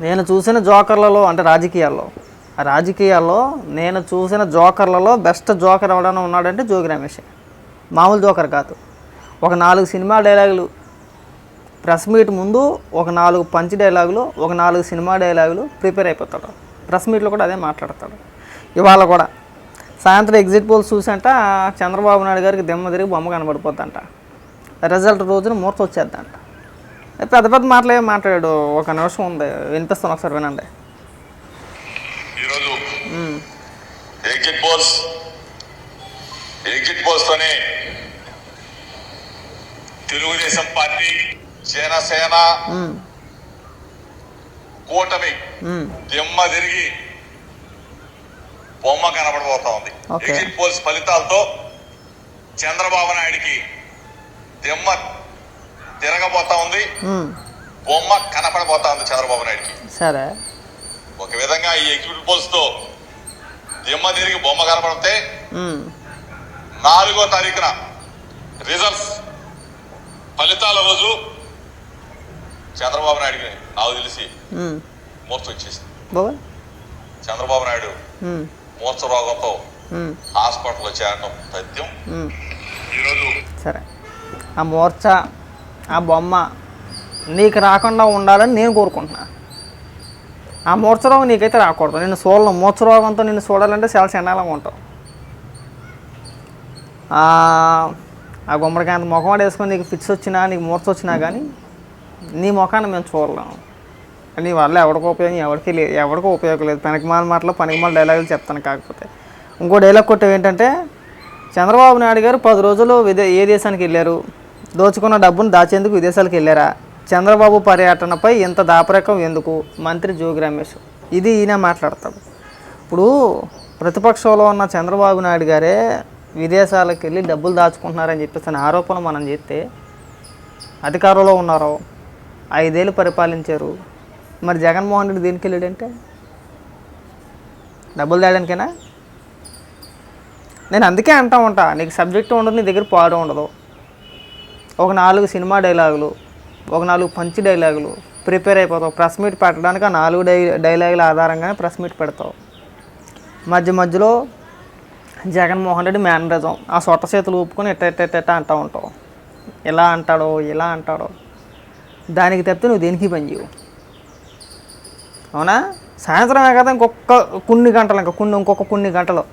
నేను చూసిన జోకర్లలో అంటే రాజకీయాల్లో ఆ రాజకీయాల్లో నేను చూసిన జోకర్లలో బెస్ట్ జోకర్ ఎవడైనా ఉన్నాడంటే జోగి రమేష్. మామూలు జోకర్ కాదు. ఒక నాలుగు సినిమా డైలాగులు ప్రెస్ మీట్ ముందు ఒక నాలుగు పంచ్ డైలాగులు ఒక నాలుగు సినిమా డైలాగులు ప్రిపేర్ అయిపోతాడు. ప్రెస్ మీట్లో కూడా అదే మాట్లాడతాడు. ఇవాళ కూడా సాయంత్రం ఎగ్జిట్ పోల్స్ చూసంట చంద్రబాబు నాయుడు గారికి దిమ్మ తిరిగి బొమ్మ కనబడిపోద్దంట. రిజల్ట్ రోజున మూర్త వచ్చేద్దంట. పెద్ద పెద్ద మాటలు మాట్లాడాడు. ఒక నిమిషం ఉంది. వినిపిస్తాను ఒకసారి వినండి. ఈరోజు ఎగ్జిట్ పోల్స్ ఎగ్జిట్ పోల్స్ తోనే తెలుగుదేశం పార్టీ జనసేన కూటమి దిమ్మ తిరిగి బొమ్మ కనబడబోతా ఉంది. ఎగ్జిట్ పోల్స్ ఫలితాలతో చంద్రబాబు నాయుడికి దిమ్మ తిరగబోతా ఉంది. బొమ్మ కనపడబోతా ఉంది చంద్రబాబు నాయుడికి. సరే. ఒక విధంగా ఈ ఎగ్జిట్ పోల్స్తో దిమ్మ తిరిగి బొమ్మ కనపడితే నాలుగో తారీఖున రిజల్ట్స్ ఫలితాల రోజు చంద్రబాబు నాయుడికి నాకు తెలిసి మూర్ఛ వచ్చేసింది. బాబా. చంద్రబాబు నాయుడు మూర్ఛ రోగంతో ఉమ్, హాస్పిటల్లో చేరడం తథ్యం ఉమ్. ఈరోజు సరే. ఆ మోర్చ ఆ బొమ్మ నీకు రాకుండా ఉండాలని నేను కోరుకుంటున్నా. ఆ మూర్చరోగం నీకైతే రాకూడదు. నేను చూడలేం మూర్చరోగంతో నిన్ను చూడాలంటే చాలా చండాలంగా ఉంటావు. ఆ గుమ్మడికాయ అంత ముఖం వేసుకొని నీకు పిచ్చి వచ్చినా నీకు మూర్చ వచ్చినా కానీ నీ ముఖాన్ని మేము చూడలేము నీ వల్ల ఎవడికి ఉపయోగం ఎవరికి లేదు ఎవరికి ఉపయోగం లేదు. పనికిమాల మాటలు పనికిమాల డైలాగులు చెప్తాను కాకపోతే. ఇంకో డైలాగ్ కొట్టేవి ఏంటంటే చంద్రబాబు నాయుడు గారు పది రోజులు విదే ఏ దేశానికి వెళ్ళారు? దోచుకున్న డబ్బును దాచేందుకు విదేశాలకు వెళ్ళారా? చంద్రబాబు పర్యటనపై ఇంత దాపరికం ఎందుకు? మంత్రి జోగి రమేష్. ఇది ఈయన మాట్లాడతాడు. ఇప్పుడు ప్రతిపక్షంలో ఉన్న చంద్రబాబు నాయుడు గారే విదేశాలకు వెళ్ళి డబ్బులు దాచుకుంటున్నారని చెప్పేసి ఆరోపణ మనం చేస్తే అధికారంలో ఉన్నారో? ఐదేళ్ళు పరిపాలించారు. మరి జగన్మోహన్ రెడ్డి దేనికి వెళ్ళాడంటే? డబ్బులు తేడానికేనా? నేను అందుకే అంటా ఉంటా నీకు సబ్జెక్ట్ ఉండదు నీ దగ్గర పాడు ఉండదు. ఒక నాలుగు సినిమా డైలాగులు ఒక నాలుగు పంచి డైలాగులు ప్రిపేర్ అయిపోతావు. ప్రెస్ మీట్ పెట్టడానికి ఆ నాలుగు డై డైలాగుల ఆధారంగానే ప్రెస్ మీట్ పెడతావు. మధ్య మధ్యలో జగన్మోహన్ రెడ్డి మేనరిజం. ఆ సొట్ట చేతులు ఊపుకొని ఎట్ట ఎట్ట ఎట్ట ఎట్ట అంటూ ఉంటావు. ఇలా అంటాడో ఇలా అంటాడో. దానికి తప్పితే నువ్వు దేనికి పని చేయవు. అవునా? సాయంత్రమే కదా ఇంకొక కొన్ని గంటలు ఇంకా కొన్ని ఇంకొక కొన్ని గంటలు.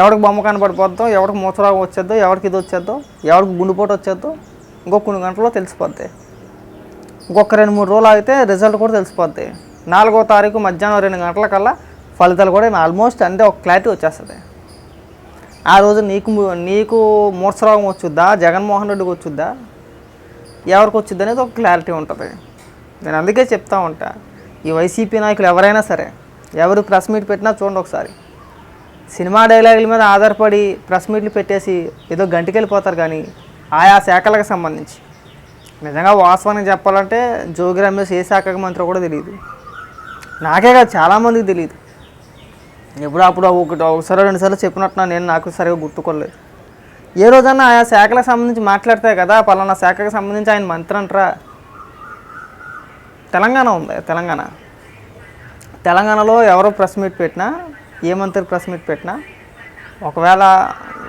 ఎవరికి బొమ్మ కనపడిపోద్దో ఎవరికి మూత్రాగం వచ్చేద్దో ఎవరికి ఇది వచ్చేద్దో ఎవరికి గుండెపోటు వచ్చేద్దో ఇంకొక కొన్ని గంటల్లో తెలిసిపోద్ది. ఇంకొక రెండు మూడు రోజులు ఆగితే రిజల్ట్ కూడా తెలిసిపోద్ది. నాలుగో తారీఖు మధ్యాహ్నం రెండు గంటల కల్లా ఫలితాలు కూడా ఆల్మోస్ట్ అంటే ఒక క్లారిటీ వచ్చేస్తుంది. ఆ రోజు నీకు నీకు మూర్సరాగం వచ్చుద్దా? జగన్మోహన్ రెడ్డికి వచ్చుద్దా? ఎవరికి వచ్చింది అనేది ఒక క్లారిటీ ఉంటుంది. నేను అందుకే చెప్తా ఉంటా. ఈ వైసీపీ నాయకులు ఎవరైనా సరే ఎవరు ప్రెస్ మీట్ పెట్టినా చూడండి ఒకసారి. సినిమా డైలాగుల మీద ఆధారపడి ప్రెస్ మీట్లు పెట్టేసి ఏదో గంటికెళ్ళిపోతారు కానీ ఆయా శాఖలకు సంబంధించి. నిజంగా వాస్తవానికి చెప్పాలంటే జోగి రమేష్ ఏ శాఖకు మంత్రి కూడా తెలియదు. నాకే కాదు చాలామందికి తెలియదు. ఎప్పుడు అప్పుడు ఒకటి ఒకసారి రెండుసార్లు చెప్పినట్టున్నా నేను నాకు సరిగా గుర్తుకోలేదు ఏ రోజన్నా ఆయా శాఖలకు సంబంధించి మాట్లాడితే కదా పలానా శాఖకు సంబంధించి ఆయన మంత్రి అంటారా? తెలంగాణ ఉంది తెలంగాణ. తెలంగాణలో ఎవరో ప్రెస్ మీట్ పెట్టినా ఏ మంత్రి ప్రెస్ మీట్ పెట్టినా ఒకవేళ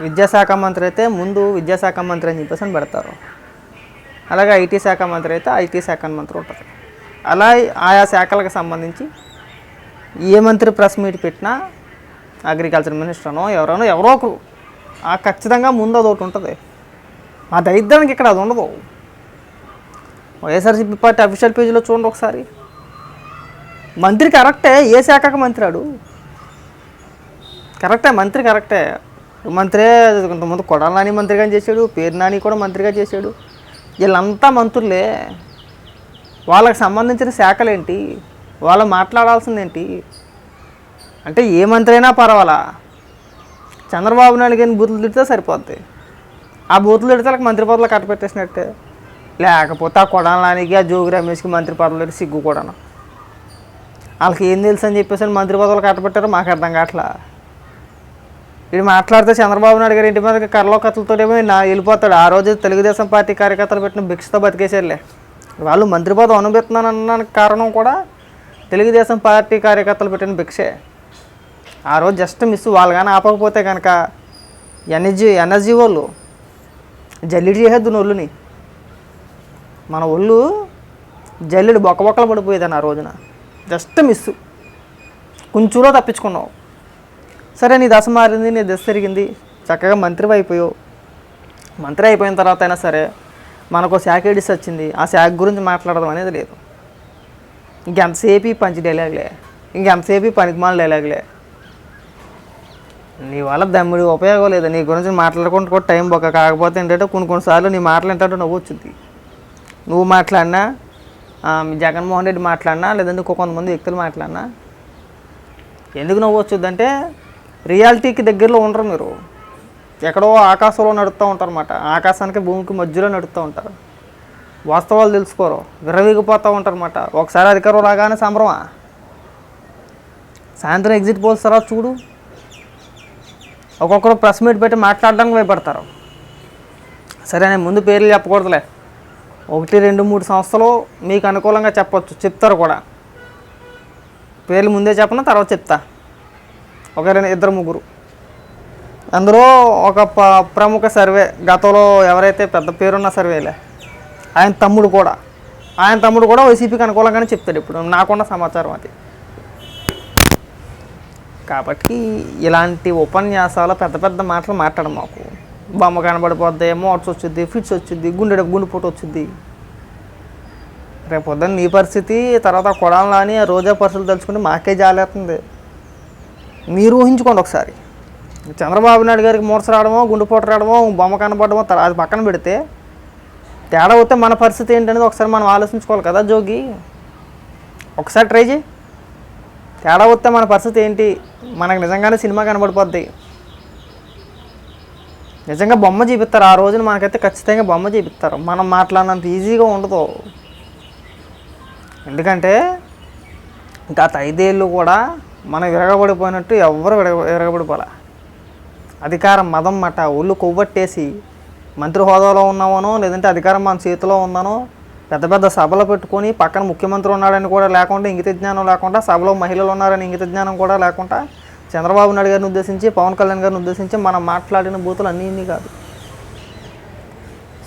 విద్యాశాఖ మంత్రి అయితే ముందు విద్యాశాఖ మంత్రి అని చెప్పేసి అని పెడతారు. అలాగే ఐటీ శాఖ మంత్రి అయితే ఐటీ శాఖ మంత్రి ఉంటుంది. అలా ఆయా శాఖలకు సంబంధించి ఏ మంత్రి ప్రెస్ మీట్ పెట్టినా అగ్రికల్చర్ మినిస్టర్నో ఎవరైనా ఎవరో ఒకరు. ఆ ఖచ్చితంగా ముందు అది ఒకటి ఉంటుంది. మా దరిద్రానికి ఇక్కడ అది ఉండదు. వైఎస్ఆర్సీపీ పార్టీ అఫీషియల్ పేజీలో చూడండి ఒకసారి. మంత్రి కరెక్టే ఏ శాఖకు మంత్రి కరెక్టే మంత్రి కరెక్టే. మంత్రే కొంతమంది కొడాల నాని మంత్రిగా చేశాడు పేరు నాని కూడా మంత్రిగా చేశాడు. వీళ్ళంతా మంత్రులే. వాళ్ళకి సంబంధించిన శాఖలేంటి? వాళ్ళు మాట్లాడాల్సిందేంటి? అంటే ఏ మంత్రి అయినా పర్వాలా? చంద్రబాబు నాయుడు కానీ బూతులు తిడితే సరిపోద్ది. ఆ బూతులు తిడితే వాళ్ళకి మంత్రి పదవులు కట్టపెట్టేసినట్టే లేకపోతే ఆ కొడాలానికి ఆ జోగి రమేష్కి మంత్రి పదవులు సిగ్గు కూడాను? వాళ్ళకి ఏం తెలుసు అని చెప్పేసి అని మంత్రి పదవులు కట్టబెట్టారో మాకు అర్థం కావట్లా. వీడు మాట్లాడితే చంద్రబాబు నాయుడు గారు ఇంటి మీద కర్లో కత్తులతోనేమో నా వెళ్ళిపోతాడు. ఆ రోజు తెలుగుదేశం పార్టీ కార్యకర్తలు పెట్టిన భిక్షతో బతికేసారులే వాళ్ళు మంత్రి పదవి అనుభవిస్తున్నాను అన్న కారణం కూడా తెలుగుదేశం పార్టీ కార్యకర్తలు పెట్టిన భిక్షే. ఆ రోజు జస్ట్ మిస్ వాళ్ళు కానీ ఆపకపోతే కనుక ఎనర్జీ ఎనర్జీ వాళ్ళు జల్లిడి చేసేద్దు ఒళ్ళుని మన ఒళ్ళు జల్లిడి బొక్క బొక్కలు పడిపోయేదాన్ని ఆ రోజున. Just miss. కొంచెంలో తప్పించుకున్నావు. సరే నీ దశ మారింది నీ దశ తిరిగింది చక్కగా మంత్రి అయిపోయావు. మంత్రి అయిపోయిన తర్వాత అయినా సరే మనకు శాఖ ఎడిస్ వచ్చింది. ఆ శాఖ గురించి మాట్లాడడం అనేది లేదు. ఇంకెంతసేపు పంచి డైలాగ్లే? ఇంకెంతసేపు పనికిమాల డైలాగ్లే? నీ వల్ల దమ్ముడి ఉపయోగం లేదు. నీ గురించి మాట్లాడుకుంటూ కూడా టైం బొక్క కాకపోతే ఏంటంటే కొన్ని కొన్నిసార్లు నీ మాటలు ఏంటంటే నవ్వు వచ్చింది. నువ్వు మాట్లాడినా మీ జగన్మోహన్ రెడ్డి మాట్లాడినా లేదంటే ఇంకో కొంతమంది వ్యక్తులు మాట్లాడినా ఎందుకు నవ్వు వచ్చుద్దంటే రియాలిటీకి దగ్గరలో ఉండరు మీరు. ఎక్కడో ఆకాశంలో నడుస్తూ ఉంటారు అన్నమాట. ఆకాశానికి భూమికి మధ్యలో నడుస్తూ ఉంటారు. వాస్తవాలు తెలుసుకోరు. విరవిగిపోతూ ఉంటారు అనమాట ఒకసారి అధికారం రాగానే సంబరమా? సాయంత్రం ఎగ్జిట్ పోల్స్ తర్వాత చూడు. ఒక్కొక్కరు ప్రెస్ మీట్ పెట్టి మాట్లాడడానికి భయపడతారు. సరే నేను ముందు పేర్లు చెప్పకూడదులే. ఒకటి రెండు మూడు సంస్థలు మీకు అనుకూలంగా చెప్పచ్చు. చెప్తారు కూడా. పేర్లు ముందే చెప్పను? తర్వాత చెప్తా. ఒకరైనా ఇద్దరు ముగ్గురు. అందులో ఒక ప- ప్రముఖ సర్వే గతంలో ఎవరైతే పెద్ద పేరున్న సర్వేలే ఆయన తమ్ముడు కూడా. ఆయన తమ్ముడు కూడా వైసీపీకి అనుకూలంగానే చెప్తాడు ఇప్పుడు. నాకున్న సమాచారం అది. కాబట్టి ఇలాంటి ఉపన్యాసాలు పెద్ద పెద్ద మాటలు మాట్లాడడం మాకు. బొమ్మ కనబడిపోద్ది మోట్స్ వచ్చింది ఫిట్స్ వచ్చింది గుండె గుండెపోటు వచ్చింది రేపు పొద్దున్న నీ పరిస్థితి తర్వాత కొడాలని రోజా పరిస్థితులు తలుచుకుంటే మాకే జాలేస్తుంది మీరు ఊహించుకోండి ఒకసారి. చంద్రబాబు నాయుడు గారికి మూర్చ రావడమో గుండెపోట రావడమో బొమ్మ కనపడమో అది పక్కన పెడితే తేడా వస్తే మన పరిస్థితి ఏంటనేది ఒకసారి మనం ఆలోచించుకోవాలి కదా జోగి. ఒకసారి ట్రై చేయి. తేడా వస్తే మన పరిస్థితి ఏంటి? మనకు నిజంగానే సినిమా కనబడిపోద్ది. నిజంగా బొమ్మ చూపిస్తారు. ఆ రోజున మనకైతే ఖచ్చితంగా బొమ్మ చూపిస్తారు. మనం మాట్లాడినంత ఈజీగా ఉండదు. ఎందుకంటే గత ఐదేళ్ళు కూడా మనం విరగబడిపోయినట్టు ఎవ్వరు విరగ విరగబడిపోలే. అధికారం మదం మట ఒళ్ళు కొవ్వట్టేసి మంత్రి హోదాలో ఉన్నామనో లేదంటే అధికారం మన చేతిలో ఉందనో పెద్ద పెద్ద సభలు పెట్టుకొని పక్కన ముఖ్యమంత్రి ఉన్నాడని కూడా లేకుండా ఇంగిత జ్ఞానం లేకుండా సభలో మహిళలు ఉన్నారని ఇంగిత జ్ఞానం కూడా లేకుండా చంద్రబాబు నాయుడు గారిని ఉద్దేశించి పవన్ కళ్యాణ్ గారిని ఉద్దేశించి మనం మాట్లాడిన బూతులు అన్నీ ఇన్ని కాదు.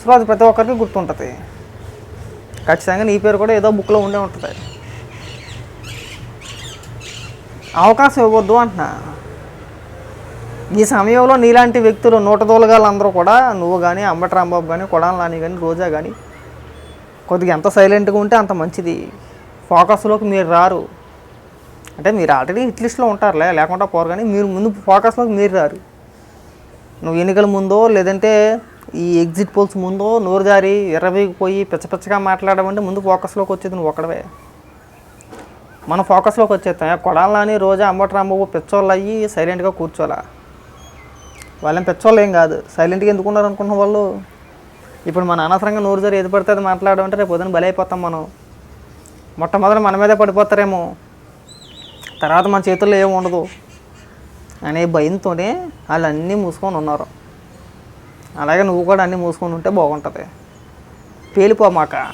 సో అది ప్రతి ఒక్కరికి గుర్తుంటుంది. ఖచ్చితంగా నీ పేరు కూడా ఏదో బుక్లో ఉండే ఉంటుంది. అవకాశం ఇవ్వద్దు అంటున్నా. ఈ సమయంలో నీలాంటి వ్యక్తులు నూటదోలగాళ్ళందరూ కూడా నువ్వు కానీ అంబటి రాంబాబు కానీ కొడాల నాని కానీ రోజా కానీ కొద్దిగా ఎంత సైలెంట్గా ఉంటే అంత మంచిది. ఫోకస్లోకి మీరు రారు. అంటే మీరు ఆల్రెడీ హిట్ లిస్ట్లో ఉంటారులే లేకుండా పోరు కానీ మీరు ముందు ఫోకస్లోకి మీరు రారు. నువ్వు ఎన్నికల ముందో లేదంటే ఈ ఎగ్జిట్ పోల్స్ ముందో నోరుదారి జారి ఎర్రబీగిపోయి పిచ్చ పిచ్చగా మాట్లాడమంటే ముందు ఫోకస్లోకి వచ్చేది నువ్వు ఒక్కడవే. మనం ఫోకస్లోకి వచ్చేస్తాం కొడాలని రోజా అంబటి రాంబాబు పిచ్చోళ్ళు అయ్యి సైలెంట్గా కూర్చోలా వాళ్ళేం పెచ్చోళ్ళు ఏం కాదు. సైలెంట్గా ఎందుకున్నారు అనుకున్న వాళ్ళు? ఇప్పుడు మన అనవసరంగా నూరు జరి ఏది పడితే అది మాట్లాడడం అంటే రేపు పొద్దున బలైపోతాం మనం. మొట్టమొదటి మన మీదే పడిపోతారేమో. తర్వాత మన చేతుల్లో ఏమి ఉండదు. అనే భయంతోనే వాళ్ళు అన్నీ మూసుకొని ఉన్నారు. అలాగే నువ్వు కూడా అన్నీ మూసుకొని ఉంటే బాగుంటుంది. పేలిపోమాక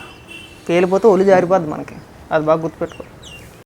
పేలిపోతే ఒళ్ళు జారిపోద్ది మనకి. అది బాగా గుర్తుపెట్టుకో.